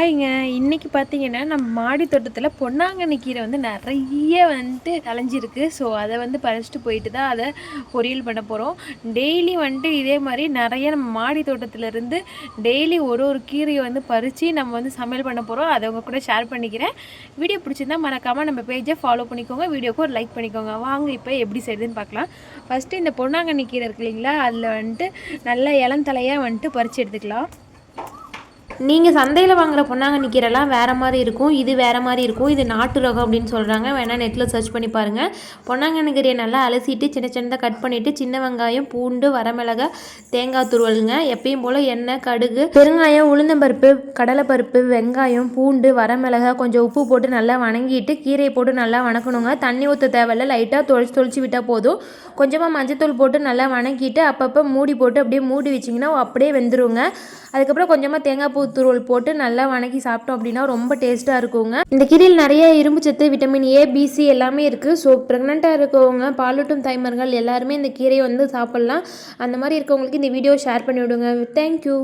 ஹாய்ங்க இன்றைக்கி பார்த்தீங்கன்னா நம்ம மாடி தோட்டத்தில் பொன்னாங்கண்ணி கீரை வந்து நிறைய வந்துட்டு தலைஞ்சிருக்கு ஸோ அதை வந்து பறிச்சுட்டு போயிட்டு தான் அதை பொரியல் பண்ண போகிறோம் டெய்லி வந்துட்டு இதே மாதிரி நிறைய நம்ம மாடி தோட்டத்திலேருந்து டெய்லி ஒரு ஒரு கீரையை வந்து பறித்து நம்ம வந்து சமையல் பண்ண போகிறோம் அதை உங்கள் கூட ஷேர் பண்ணிக்கிறேன். வீடியோ பிடிச்சிருந்தா மறக்காமல் நம்ம பேஜை ஃபாலோ பண்ணிக்கோங்க. வீடியோக்கு ஒரு லைக் பண்ணிக்கோங்க. வாங்க இப்போ எப்படி செய்யுதுன்னு பார்க்கலாம். ஃபஸ்ட்டு இந்த பொன்னாங்கண்ணி கீரை இருக்கு இல்லைங்களா? அதில் வந்துட்டு நல்ல இளந்தலையாக வந்துட்டு பறித்து எடுத்துக்கலாம். நீங்கள் சந்தையில் வாங்குற பொன்னாங்கண்ணி கீரைலாம் வேறு மாதிரி இருக்கும் இது வேறு மாதிரி இருக்கும் இது நாட்டு ரகம் அப்படின்னு சொல்கிறாங்க வேணால் நெட்டில் சர்ச் பண்ணி பாருங்கள் பொன்னாங்கண்ணி கீரையை நல்லா அலசிட்டு சின்ன சின்னதாக கட் பண்ணிவிட்டு சின்ன வெங்காயம் பூண்டு வரமிளகா தேங்காய் துருவலுங்க எப்பயும் போல் எண்ணெய் கடுகு பெருங்காயம் உளுந்தம்பருப்பு கடலைப்பருப்பு வெங்காயம் பூண்டு வரமிளகா கொஞ்சம் உப்பு போட்டு நல்லா வணங்கிட்டு கீரையை போட்டு நல்லா வணக்கணுங்க. தண்ணி ஊற்ற தேவையில்ல லைட்டாக தொளிச்சு தொளிச்சு விட்டால் போதும். கொஞ்சமாக மஞ்சத்தூள் போட்டு நல்லா வணக்கிட்டு அப்பப்போ மூடி போட்டு அப்படியே மூடி வச்சிங்கன்னா அப்படியே வெந்துருங்க. அதுக்கப்புறம் கொஞ்சமாக தேங்காய் பூ தூள் போட்டு நல்லா வணக்கி சாப்பிட்டோம் அப்படின்னா ரொம்ப டேஸ்ட்டாக இருக்குங்க. இந்த கீரையில் நிறைய இரும்பு சத்து விட்டமின் ஏ பிசி எல்லாமே இருக்குது ஸோ ப்ரெக்னெண்ட்டாக இருக்கவங்க பாலூட்டும் தாய்மார்கள் எல்லாருமே இந்த கீரையை வந்து சாப்பிட்லாம். அந்த மாதிரி இருக்கவங்களுக்கு இந்த வீடியோ ஷேர் பண்ணிவிடுங்க தேங்க்யூ